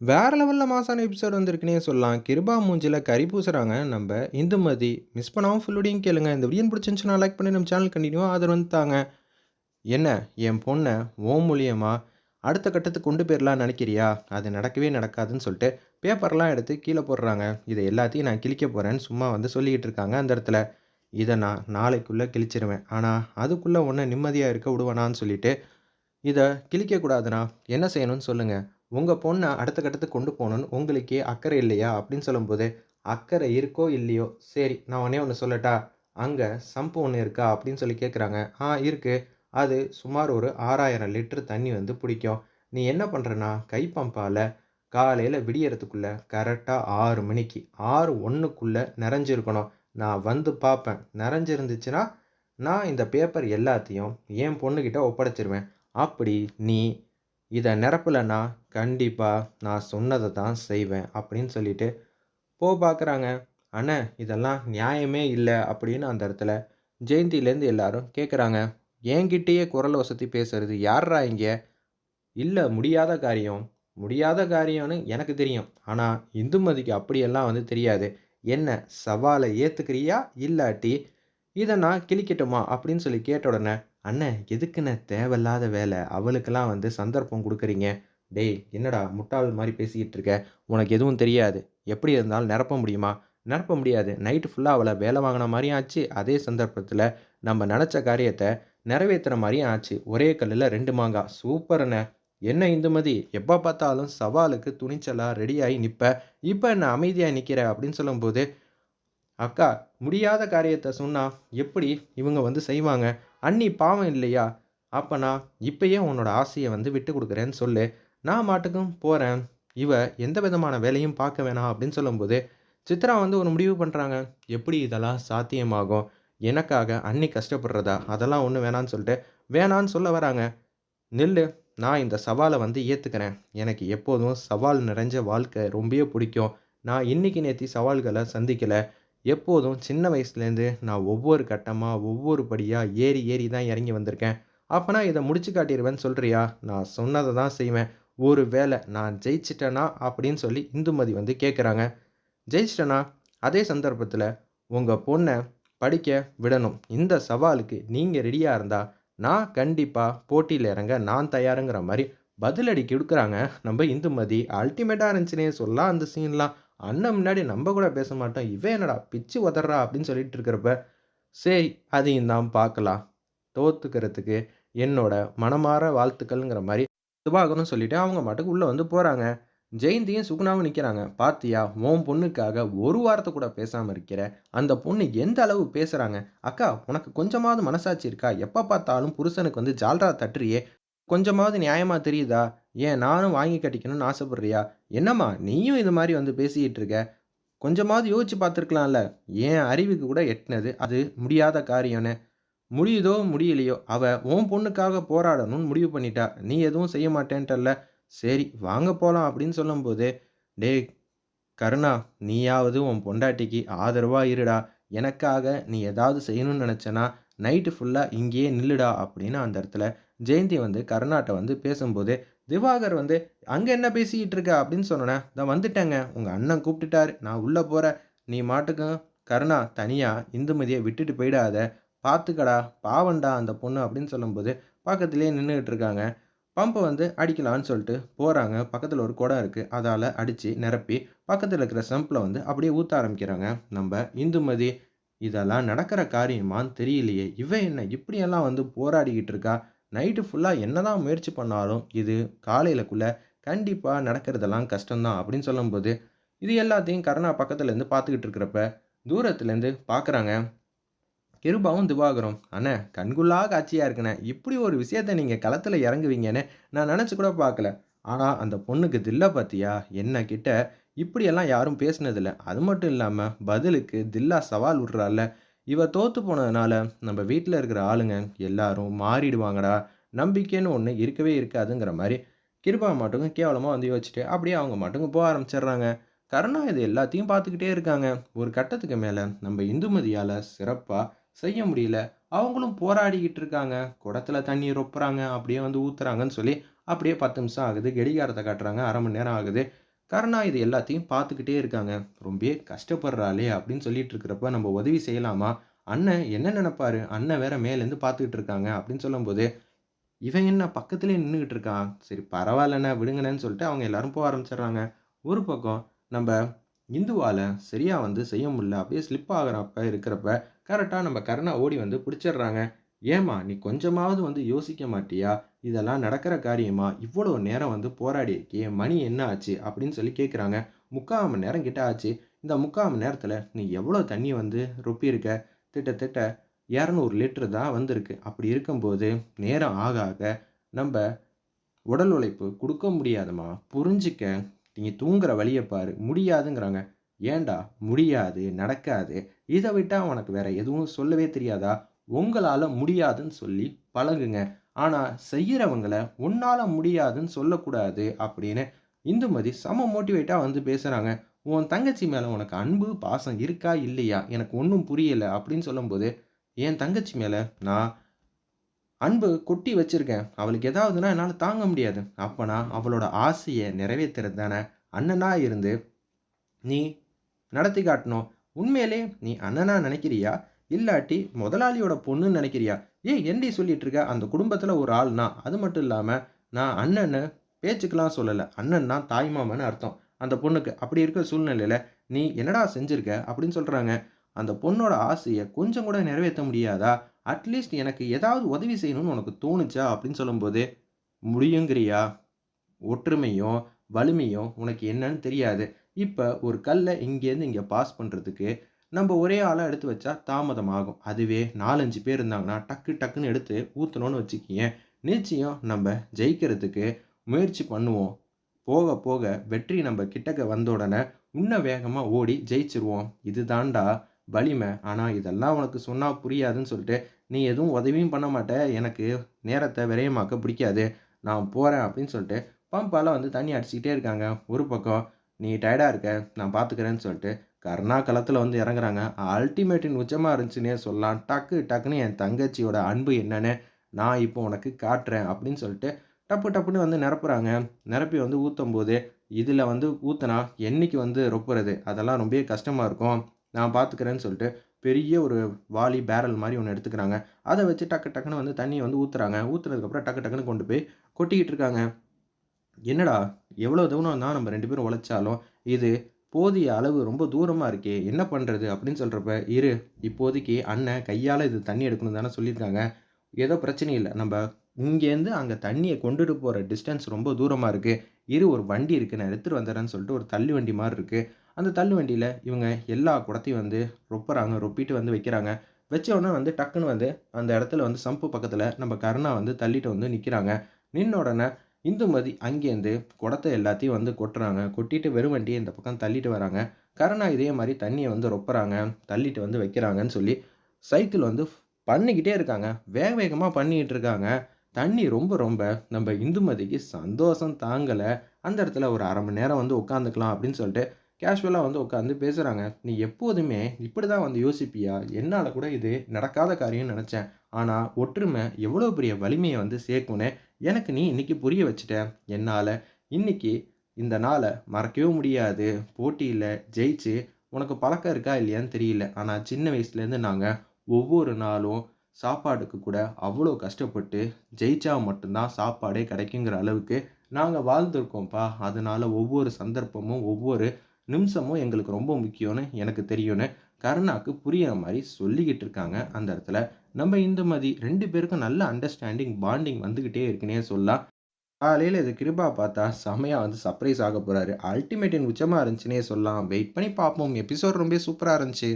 வேற லெவலில் மாசான எபிசோட் வந்திருக்குனே சொல்லலாம். கிருபா மூஞ்சில கரி பூசுறாங்க நம்ம இந்துமதி. மிஸ் பண்ணாமல் ஃபுல்லோடையும் கேளுங்க. இந்த வீடியோ பிடிச்சிருந்துச்சுன்னா லைக் பண்ணி நம்ம சேனல் கண்டினியூவாக ஆதரவு வந்து தாங்க. என்ன என் பொண்ணை ஓம் மூலியமா அடுத்த கட்டத்துக்கு கொண்டு போயிடலாம் நினைக்கிறியா? அது நடக்கவே நடக்காதுன்னு சொல்லிட்டு பேப்பர்லாம் எடுத்து கீழே போடுறாங்க. இதை எல்லாத்தையும் நான் கிழிக்க போகிறேன்னு சும்மா வந்து சொல்லிக்கிட்டு இருக்காங்க அந்த இடத்துல. இதை நான் நாளைக்குள்ளே கிழிச்சிருவேன். ஆனால் அதுக்குள்ளே ஒன்று நிம்மதியாக இருக்க விடுவேனான்னு சொல்லிட்டு, இதை கிழிக்கக்கூடாதுண்ணா என்ன செய்யணும்னு சொல்லுங்கள் உங்கள் பொண்ணை அடுத்த கட்டத்துக்கு கொண்டு போணும்னு உங்களுக்கே அக்கறை இல்லையா? அப்படின்னு சொல்லும்போது, அக்கறை இருக்கோ இல்லையோ, சரி நான் உடனே ஒன்று சொல்லட்டா? அங்கே சம்பு ஒன்று இருக்கா? அப்படின்னு சொல்லி கேட்குறாங்க. ஆ இருக்குது அது சுமார் ஒரு 6000 லிட்டர் தண்ணி வந்து பிடிக்கும். நீ என்ன பண்ணுறனா கை பம்பால காலையில் விடியறதுக்குள்ள கரெக்டாக ஆறு மணிக்கு 6:01க்குள்ள நிறைஞ்சிருக்கணும். நான் வந்து பார்ப்பேன். நிறைஞ்சிருந்துச்சுன்னா, நான் இந்த பேப்பர் எல்லாத்தையும் என் பொண்ணுக்கிட்ட ஒப்படைச்சிருவேன். அப்படி நீ இதை நிரப்பலன்னா, கண்டிப்பாக நான் சொன்னதை தான் செய்வேன். அப்படின்னு சொல்லிட்டு போ பார்க்குறாங்க. அண்ணே இதெல்லாம் நியாயமே இல்லை அப்படின்னு அந்த இடத்துல ஜெயந்திலேருந்து எல்லாரும் கேட்குறாங்க. என்கிட்டயே குரல் வசதி பேசுறது யார்றா இங்கே இல்லை முடியாத காரியம். முடியாத காரியம்னு எனக்கு தெரியும். ஆனால் இந்துமதிக்கு அப்படியெல்லாம் வந்து தெரியாது. என்ன சவாலை ஏற்றுக்கிறியா இல்லாட்டி இதை நான் கிழிக்கட்டுமா? அப்படின்னு சொல்லி கேட்ட உடனே, அண்ணே எதுக்குண்ணே தேவையில்லாத வேலை? அவளுக்கெல்லாம் வந்து சந்தர்ப்பம் கொடுக்குறீங்க டேய் என்னடா முட்டாள் மாதிரி பேசிக்கிட்டு இருக்க? உனக்கு எதுவும் தெரியாது. எப்படி இருந்தாலும் நிரப்ப முடியுமா? நிரப்ப முடியாது. நைட்டு ஃபுல்லாக அவளை வேலை வாங்கின மாதிரியும் ஆச்சு. அதே சந்தர்ப்பத்தில் நம்ம நினச்ச காரியத்தை நிறைவேற்றுற மாதிரியும் ஆச்சு. ஒரே கல்லில் ரெண்டு மாங்கா. சூப்பர் அண்ணே. என்ன இந்துமதி எப்போ பார்த்தாலும் சவாலுக்கு துணிச்சலாக ரெடியாகி நிற்ப இப்போ என்ன அமைதியாக நிற்கிற அப்படின்னு சொல்லும்போது, அக்கா முடியாத காரியத்தை சொன்னா எப்படி இவங்க வந்து செய்வாங்க? அண்ணி பாவம் இல்லையா? அப்போ நான் இப்பயே உன்னோட ஆசையை வந்து விட்டு கொடுக்குறேன்னு சொல்லு. நான் மாட்டுக்கும் போகிறேன் இவ எந்த விதமான வேலையும் பார்க்க வேணாம் அப்படின்னு சொல்லும்போது, சித்ரா வந்து ஒரு முடிவு பண்ணுறாங்க எப்படி இதெல்லாம் சாத்தியமாகும்? எனக்காக அண்ணி கஷ்டப்படுறதா? அதெல்லாம் ஒன்று வேணான்னு சொல்லிட்டு, வேணான்னு சொல்ல வராங்க. நில்லு. நான் இந்த சவாலை வந்து ஏற்றுக்கிறேன் எனக்கு எப்போதும் சவால் நிறைஞ்ச வாழ்க்கை ரொம்பவே பிடிக்கும். நான் இன்னைக்கு நேற்றி சவால்களை சந்திக்கலை எப்போதும் சின்ன வயசுலேருந்து நான் ஒவ்வொரு கட்டமாக ஒவ்வொரு படியாக ஏறி ஏறி தான் இறங்கி வந்திருக்கேன். அப்போ நான் இதை முடிச்சு காட்டிடுவேன்னு சொல்கிறியா நான் சொன்னதை தான் செய்வேன். ஒரு வேளை நான் ஜெயிச்சிட்டேனா அப்படின்னு சொல்லி இந்துமதி வந்து கேட்குறாங்க. ஜெயிச்சிட்டேனா? அதே சந்தர்ப்பத்தில் உங்கள் பொண்ணை படிக்க விடணும். இந்த சவாலுக்கு நீங்கள் ரெடியாக இருந்தால் நான் கண்டிப்பாக போட்டியில் இறங்க நான் தயாருங்கிற மாதிரி பதிலடி கொடுக்குறாங்க நம்ம இந்துமதி. அல்டிமேட்டாக இருந்துச்சுன்னே சொல்லலாம் அந்த சீன்லாம். அண்ணன் முன்னாடி நம்ம கூட பேச மாட்டோம். இவன் என்னடா பிச்சு உதறா அப்படின்னு சொல்லிட்டு இருக்கிறப்ப, சரி அதையும் தான் பார்க்கலாம். தோத்துக்கிறதுக்கு என்னோட மனமாற வாழ்த்துக்கள்ங்கிற மாதிரி திவாகரும் சொல்லிட்டு அவங்க மாட்டுக்கு உள்ளே வந்து போகிறாங்க ஜெயந்தியும் சுகுணாவும் நிற்கிறாங்க பாத்தியா உன் பொண்ணுக்காக ஒரு வாரத்தை கூட பேசாமல் இருக்கிற. அந்த பொண்ணு எந்த அளவு பேசுகிறாங்க அக்கா உனக்கு கொஞ்சமாவது மனசாட்சி இருக்கா? எப்போ பார்த்தாலும் புருஷனுக்கு வந்து ஜால்ரா தட்டுறியே. கொஞ்சமாவது நியாயமாக தெரியுதா? ஏன் நானும் வாங்கி கட்டிக்கணும்னு ஆசைப்படுறியா? என்னம்மா நீயும் இது மாதிரி வந்து பேசிக்கிட்டு இருக்க? கொஞ்சமாவது யோசிச்சு பார்த்துருக்கலாம்ல. ஏன் அறிவுக்கு கூட எட்டினது அது முடியாத காரியம்னு. முடியுதோ முடியலையோ அவ உன் பொண்ணுக்காக போராடணும்னு முடிவு பண்ணிட்டா. நீ எதுவும் செய்ய மாட்டேன்ட்டல்ல. சரி வாங்க போகலாம் அப்படின்னு சொல்லும்போது, டேய் கருணா நீயாவது உன் பொண்டாட்டிக்கு ஆதரவாக இருடா. எனக்காக நீ ஏதாவது செய்யணும்னு நினச்சனா நைட்டு ஃபுல்லாக இங்கேயே நில்லுடா அப்படின்னு அந்த இடத்துல ஜெயந்தி வந்து கருணாட்ட வந்து பேசும்போது, திவாகர் வந்து அங்கே என்ன பேசிக்கிட்டு இருக்க? அப்படின்னு சொன்னோன்னே நான் வந்துட்டேங்க. உங்கள் அண்ணன் கூப்பிட்டுட்டாரு. நான் உள்ளே போகிறேன் நீ மாட்டுக்கும் கருணா தனியாக இந்துமதியை விட்டுட்டு போயிடாத. பார்த்துக்கடா. பாவம்டா அந்த பொண்ணு அப்படின்னு சொல்லும்போது, பக்கத்திலேயே நின்றுக்கிட்டு இருக்காங்க. பம்பை வந்து அடிக்கலான்னு சொல்லிட்டு போகிறாங்க பக்கத்தில் ஒரு குடம் இருக்குது அதால் அடித்து நிரப்பி பக்கத்தில் இருக்கிற சம்ப்ல வந்து அப்படியே ஊற்ற ஆரம்பிக்கிறாங்க. நம்ம இந்துமதி. இதெல்லாம் நடக்கிற காரியமான்னு தெரியலையே. இவன் என்ன இப்படியெல்லாம் வந்து போராடிக்கிட்டு இருக்கா? நைட்டு ஃபுல்லா என்னதான் முயற்சி பண்ணாலும், இது காலையிலக்குள்ளே கண்டிப்பாக நடக்கிறதெல்லாம் கஷ்டம் தான் அப்படின்னு சொல்லும்போது, இது எல்லாத்தையும் கருணா பக்கத்துலேருந்து பார்த்துக்கிட்டு இருக்கிறப்ப, தூரத்துலேருந்து பார்க்குறாங்க. கிருபாவும் திவாகரும். அண்ணே கண்குள்ளாக காட்சியாக இருக்குண்ணே. இப்படி ஒரு விஷயத்த நீங்கள் களத்தில் இறங்குவீங்கன்னு நான் நினச்சி கூட பார்க்கல. ஆனால் அந்த பொண்ணுக்கு தில்ல பார்த்தியா என்ன கிட்ட இப்படியெல்லாம் யாரும் பேசினதில்ல. அது மட்டும் இல்லாமல் பதிலுக்கு தில்லா சவால் விடுறால்ல. இவ தோத்து போனதுனால நம்ம வீட்டில் இருக்கிற ஆளுங்க எல்லாரும் மாறிடுவாங்கடா. நம்பிக்கைன்னு ஒன்று இருக்கவே இருக்காதுங்கிற மாதிரி கிருபா மாட்டுக்கும் கேவலமாக வந்து யோசிச்சுட்டு அப்படியே அவங்க மட்டுங்க போக ஆரம்பிச்சிடுறாங்க. கருணா இது எல்லாத்தையும் பார்த்துக்கிட்டே இருக்காங்க. ஒரு கட்டத்துக்கு மேலே நம்ம இந்துமதியால் சிறப்பாக செய்ய முடியல. அவங்களும் போராடிக்கிட்டு இருக்காங்க. குடத்துல தண்ணி ரொப்புறாங்க. அப்படியே வந்து ஊற்றுறாங்கன்னு சொல்லி அப்படியே 10 நிமிஷம் ஆகுது. கெடிகாரத்தை காட்டுறாங்க. அரை மணி நேரம் ஆகுது. கருணா இது எல்லாத்தையும் பார்த்துக்கிட்டே இருக்காங்க. "ரொம்பவே கஷ்டப்படுறாளே!" அப்படின்னு சொல்லிட்டு இருக்கிறப்ப, "நம்ம உதவி செய்யலாமா? அண்ணன் என்ன நினைப்பாரு அண்ணன் வேற மேலேருந்து பார்த்துக்கிட்டு இருக்காங்க." அப்படின்னு சொல்லும்போது, இவன் என்ன பக்கத்துலேயே நின்றுக்கிட்டு இருக்கான். சரி பரவாயில்லண்ணே, விடுங்கண்ணேன்னு சொல்லிட்டு அவங்க எல்லாரும் போக ஆரம்பிச்சிடுறாங்க ஒரு பக்கம் நம்ம இந்துவால சரியா வந்து செய்ய முடியல. அப்படியே ஸ்லிப் ஆகிறப்ப இருக்கிறப்ப, கரெக்டாக நம்ம கருணா ஓடி வந்து பிடிச்சிடுறாங்க. "ஏம்மா நீ கொஞ்சமாவது வந்து யோசிக்க மாட்டியா? இதெல்லாம் நடக்கிற காரியமா? இவ்வளோ நேரம் வந்து போராடி இருக்கியே, மணி என்ன ஆச்சு?" அப்படின்னு சொல்லி கேட்குறாங்க. "3/4 மணி நேரம் கிட்ட ஆச்சு. இந்த 3/4 மணி நேரத்தில் நீ எவ்வளோ தண்ணி வந்து ரொப்பியிருக்க? கிட்டத்தட்ட 200 லிட்டர் தான் வந்திருக்கு. அப்படி இருக்கும்போது, நேரம் ஆக ஆக நம்ம உடல் உழைப்பு கொடுக்க முடியாதும்மா. புரிஞ்சுக்க. நீங்கள் தூங்குற வழியை பாரு." "முடியாதுங்கிறாங்க." ஏண்டா முடியாது, நடக்காது. இதை விட்டால் உனக்கு வேற எதுவும் சொல்லவே தெரியாதா? உங்களால் முடியாதுன்னு சொல்லி பழகுங்க. ஆனால் செய்கிறவங்களை உன்னால் முடியாதுன்னு சொல்லக்கூடாது." அப்படின்னு இந்துமதி செம மோட்டிவேட்டாக வந்து பேசுகிறாங்க "உன் தங்கச்சி மேலே உனக்கு அன்பு, பாசம் இருக்கா? இல்லையா? எனக்கு ஒன்றும் புரியலை அப்படின்னு சொல்லும்போது, "என் தங்கச்சி மேலே நான் அன்பு கொட்டி வச்சுருக்கேன் அவளுக்கு ஏதாவதுன்னா என்னால் தாங்க முடியாது. அப்பன்னா அவளோட ஆசையை நிறைவேத்துறது தானே அண்ணனாக இருந்து நீ நடத்தி காட்டணும். உண்மையிலே நீ அண்ணனாக நினைக்கிறியா இல்லாட்டி முதலாளியோட பொண்ணுன்னு நினைக்கிறியா ஏய் என்னடி சொல்லிட்டு இருக்க? அந்த குடும்பத்தில் ஒரு ஆள்னா அது மட்டும் இல்லாமல் நான் அண்ணன்னு பேச்சுக்கெலாம் சொல்லலை அண்ணன்னா தாய்மாமன்னு அர்த்தம். அந்த பொண்ணுக்கு. அப்படி இருக்கிற சூழ்நிலையில் நீ என்னடா செஞ்சிருக்க?" அப்படின்னு சொல்கிறாங்க "அந்த பொண்ணோட ஆசையை கொஞ்சம் கூட நிறைவேற்ற முடியாதா? அட்லீஸ்ட் எனக்கு ஏதாவது உதவி செய்யணும்னு உனக்கு தோணுச்சா?" அப்படின்னு சொல்லும்போது, "முடியுங்கிறியா? ஒற்றுமையும், வலிமையும் உனக்கு என்னன்னு தெரியாது. இப்போ ஒரு கல்லை இங்கேருந்து இங்கே பாஸ் பண்ணுறதுக்கு நம்ம ஒரே ஆளாக எடுத்து வச்சா தாமதம் ஆகும். அதுவே 4, 5 பேர் இருந்தாங்கன்னா, டக்கு டக்குன்னு எடுத்து ஊற்றணும்னு வச்சுக்கிங்க நிச்சயம் நம்ம ஜெயிக்கிறதுக்கு முயற்சி பண்ணுவோம். போக போக வெற்றி நம்ம கிட்டக்க வந்த உடனே, இன்னும் வேகமாக ஓடி ஜெயிச்சிருவோம் இது தாண்டா வலிமை. ஆனால் இதெல்லாம் உனக்கு சொன்னால் புரியாதுன்னு சொல்லிட்டு, நீ எதுவும் உதவியும் பண்ண மாட்ட. எனக்கு நேரத்தை விரயமாக்க பிடிக்காது. நான் போகிறேன் அப்படின்னு சொல்லிட்டு பம்பால் வந்து தண்ணி அடிச்சுக்கிட்டே இருக்காங்க. ஒரு பக்கம், "நீ டயர்டாக இருக்க. நான் பார்த்துக்கிறேன்னு" சொல்லிட்டு கருணா களத்தில் வந்து இறங்குறாங்க. அல்டிமேட்டின் உச்சமாக இருந்துச்சுன்னே சொல்லலாம். டக்கு டக்குன்னு என் தங்கச்சியோட அன்பு என்னன்னு நான் இப்போ உனக்கு காட்டுறேன். அப்படின்னு சொல்லிட்டு டப்பு டப்புன்னு வந்து நிரப்புறாங்க. நிரப்பி வந்து ஊற்றும் போது இதில் வந்து ஊற்றினா என்னைக்கு வந்து ரொப்புறது? அதெல்லாம் ரொம்பவே கஷ்டமாக இருக்கும். நான் பார்த்துக்கிறேன்னு" சொல்லிட்டு பெரிய ஒரு வாலி பேரல் மாதிரி ஒன்று எடுத்துக்கிறாங்க. அதை வச்சு டக்கு டக்குன்னு வந்து தண்ணியை வந்து ஊற்றுறாங்க ஊற்றுனதுக்கப்புறம் டக்கு டக்குன்னு கொண்டு போய் கொட்டிக்கிட்டு இருக்காங்க. "என்னடா எவ்வளோ தூரம் தான் நம்ம ரெண்டு பேரும் உழைச்சாலும், இது போதிய அளவு ரொம்ப தூரமாக இருக்கே. என்ன பண்ணுறது அப்படின்னு சொல்கிறப்ப "இரு. இப்போதைக்கு அண்ணன் கையால் இது தண்ணி எடுக்கணும் தானே சொல்லியிருக்காங்க. ஏதோ பிரச்சனை இல்லை நம்ம இங்கேருந்து அங்கே தண்ணியை கொண்டுட்டு போகிற டிஸ்டன்ஸ் ரொம்ப தூரமாக இருக்குது இரு ஒரு வண்டி இருக்குது நான் எடுத்துகிட்டு வந்துடுறேன்னு சொல்லிட்டு ஒரு தள்ளு வண்டி மாதிரி இருக்குது அந்த தள்ளு வண்டியில் இவங்க எல்லா குடத்தையும் வந்து ரொப்புறாங்க. ரொப்பிட்டு வந்து வைக்கிறாங்க. வச்ச உடனே வந்து டக்குன்னு வந்து அந்த இடத்துல வந்து சம்பு பக்கத்தில் நம்ம கருணா வந்து தள்ளிட்டு வந்து நிற்கிறாங்க நின்ன உடனே இந்துமதி அங்கேருந்து குடத்தை எல்லாத்தையும் வந்து கொட்டுறாங்க. கொட்டிட்டு வெறும் வண்டியை இந்த பக்கம் தள்ளிட்டு வராங்க. கருணா இதே மாதிரி தண்ணியை வந்து ரொப்புறாங்க. தள்ளிட்டு வந்து வைக்கிறாங்கன்னு சொல்லி சைக்கிள் வந்து பண்ணிக்கிட்டே இருக்காங்க. வேக வேகமாக பண்ணிக்கிட்டு இருக்காங்க. தண்ணி ரொம்ப ரொம்ப நம்ம இந்துமதிக்கு சந்தோஷம் தாங்கலை அந்த இடத்துல ஒரு அரை மணி நேரம் வந்து உட்காந்துக்கலாம் அப்படின்னு சொல்லிட்டு கேஷுவலாக வந்து உட்காந்து பேசுகிறாங்க "நீ எப்போதுமே இப்படி தான் வந்து யோசிப்பியா? என்னால் கூட இது நடக்காத காரியம்னு நினச்சேன் ஆனால் ஒற்றுமை எவ்வளோ பெரிய வலிமையை வந்து சேர்க்கும்னு எனக்கு நீ இன்னைக்கு புரிய வச்சுட்ட. என்னால் இன்னைக்கு இந்த நாளை மறக்கவே முடியாது. போட்டியில் ஜெயிச்சு உனக்கு பழக்கம் இருக்கா இல்லையான்னு தெரியல. ஆனால் சின்ன வயசுலேருந்து நாங்கள் ஒவ்வொரு நாளும் சாப்பாடுக்கு கூட அவ்வளோ கஷ்டப்பட்டு ஜெயிச்சா மட்டும்தான் சாப்பாடே கிடைக்குங்கிற அளவுக்கு நாங்கள் வாழ்ந்துருக்கோம்ப்பா அதனால் ஒவ்வொரு சந்தர்ப்பமும், ஒவ்வொரு நிமிஷமும் எங்களுக்கு ரொம்ப முக்கியம்னு எனக்கு தெரியும்னு" கருணாக்கு புரியிற மாதிரி சொல்லிக்கிட்டு இருக்காங்க அந்த இடத்துல. நம்ம இந்துமதி ரெண்டு பேருக்கும் நல்ல அண்டர்ஸ்டாண்டிங், பாண்டிங் வந்துக்கிட்டே இருக்குன்னே சொல்லலாம். காலையில் இது கிருபா பார்த்தா செமையாக வந்து சர்ப்ரைஸ் ஆக போகிறாரு அல்டிமேட்டின் உச்சமாக இருந்துச்சுன்னே சொல்லலாம். வெயிட் பண்ணி பார்ப்போம். எபிசோட் ரொம்பவே சூப்பராக இருந்துச்சு.